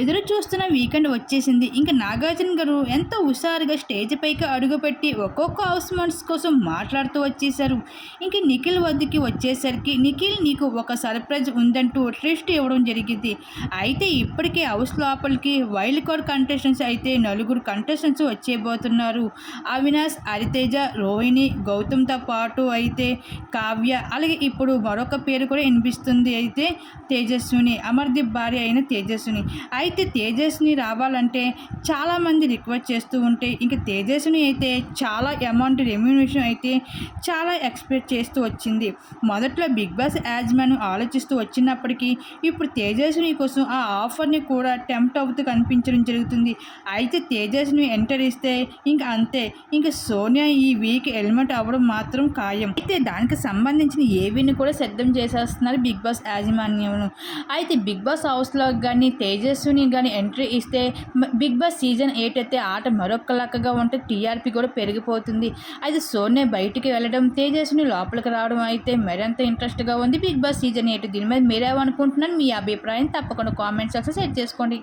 ఎదురు చూస్తున్న వీకెండ్ వచ్చేసింది. ఇంకా నాగార్జున గారు ఎంతో హుషారుగా స్టేజ్ పైకి అడుగుపెట్టి ఒక్కొక్క హౌస్ మంత్స్ కోసం మాట్లాడుతూ వచ్చేశారు. ఇంక నిఖిల్ వద్దకి వచ్చేసరికి నిఖిల్ నీకు ఒక సర్ప్రైజ్ ఉందంటూ ట్విస్ట్ ఇవ్వడం జరిగింది. అయితే ఇప్పటికే హౌస్ లోపలికి వైల్డ్ కార్డ్ కంటెస్టెంట్స్ అయితే నలుగురు కంటెస్టెంట్స్ వచ్చేబోతున్నారు అవినాష్ హరితేజ రోహిణి గౌతమ్తో పాటు అయితే కావ్య అలాగే ఇప్పుడు మరొక పేరు కూడా వినిపిస్తుంది అయితే తేజస్విని అమర్దీప్ భార్య అయిన తేజస్విని. అయితే తేజస్ని రావాలంటే చాలామంది రిక్వెస్ట్ చేస్తూ ఉంటే ఇంకా తేజస్ని అయితే చాలా అమౌంట్ రెమ్యూనేషన్ అయితే చాలా ఎక్స్పెక్ట్ చేస్తూ వచ్చింది. మొదట్లో బిగ్ బాస్ యాజ్మాన్ ఆలోచిస్తూ వచ్చినప్పటికీ ఇప్పుడు తేజస్ని కోసం ఆ ఆఫర్ని కూడా టెంప్ట్ అవుతూ కనిపించడం జరుగుతుంది. అయితే తేజస్విని ఎంటర్ ఇస్తే ఇంకా అంతే ఇంకా సోనియా ఈ వీక్ ఎలిమెంట్ అవ్వడం మాత్రం ఖాయం. అయితే దానికి సంబంధించిన ఏవిని కూడా సిద్ధం చేసేస్తున్నారు బిగ్ బాస్ యాజమాన్యం. అయితే బిగ్ బాస్ హౌస్లో కానీ తేజస్వి యూనియన్ కానీ ఎంట్రీ ఇస్తే బిగ్ బాస్ సీజన్ ఎయిట్ అయితే ఆట మరొక లక్కగా ఉంటే టీఆర్పీ కూడా పెరిగిపోతుంది. అయితే సోనే బయటికి వెళ్ళడం తేజస్ని లోపలికి రావడం అయితే మరింత ఇంట్రెస్ట్గా ఉంది. బిగ్ బాస్ సీజన్ ఎయిట్ దీని మీద మీరేమనుకుంటున్నారు? మీ అభిప్రాయం తప్పకుండా కామెంట్ సెక్షన్ సెట్ చేసుకోండి.